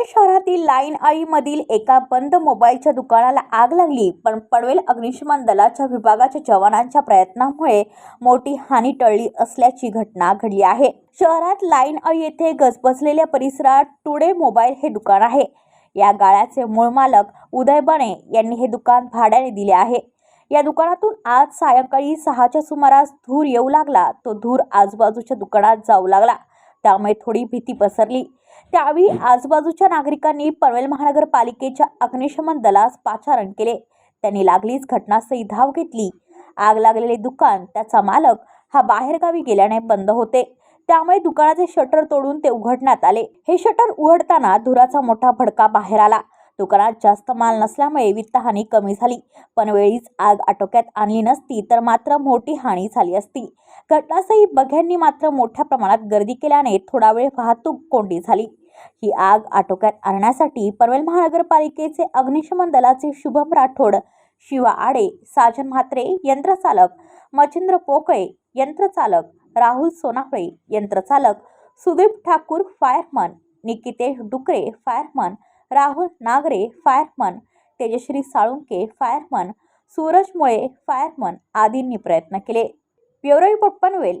पनवेल शहरातील लाईन आळीमधील एका बंद मोबाईलच्या दुकानाला आग लागली पण पनवेल अग्निशमन दलाच्या विभागाच्या जवानांच्या प्रयत्नामुळे मोठी हानी टळली असल्याची घटना घडली आहे. शहरात लाईन आळी येथे गजबजलेल्या परिसरात टुडे मोबाईल हे दुकान आहे. या गाळ्याचे मूळ मालक उदय बणे यांनी हे दुकान भाड्याने दिले आहे. या दुकानातून आज सायंकाळी सहाच्या सुमारास धूर येऊ लागला तो धूर आजूबाजूच्या दुकानात जाऊ लागला. त्यामुळे थोडी भीती पसरली. त्यावेळी आजूबाजूच्या नागरिकांनी पनवेल महानगरपालिकेच्या अग्निशमन दलास पाचारण केले. त्यांनी लागलीच घटनास्थळी धाव घेतली. आग लागलेले दुकान त्याचा मालक हा बाहेरगावी गेल्याने बंद होते. त्यामुळे दुकानाचे शटर तोडून ते उघडण्यात आले. हे शटर उघडताना धुराचा मोठा भडका बाहेर आला. दुकानात जास्त माल नसल्यामुळे वित्तहानी कमी झाली. पण वेळीच आग आटोक्यात आणली नसती तर मात्र मोठी हानी झाली असती. घटनास्थळी बघ्यांनी मात्र मोठ्या प्रमाणात गर्दी केल्याने थोडा वेळ वाहतूक कोंडी झाली. ही आग आटोक्यात आणण्यासाठी पनवेल महानगरपालिकेचे अग्निशमन दलाचे शुभम राठोड शिवा आडे साजन म्हात्रे यंत्रचालक मच्छिंद्र पोकळे यंत्रचालक Rahul Sonaphale यंत्रचालक Sudeep Thakur fireman Nikitesh Dukare fireman Rahul Nagare fireman Tejashree Salunke fireman Suraj Mule fireman आदींनी प्रयत्न केले. Bureau report Panvel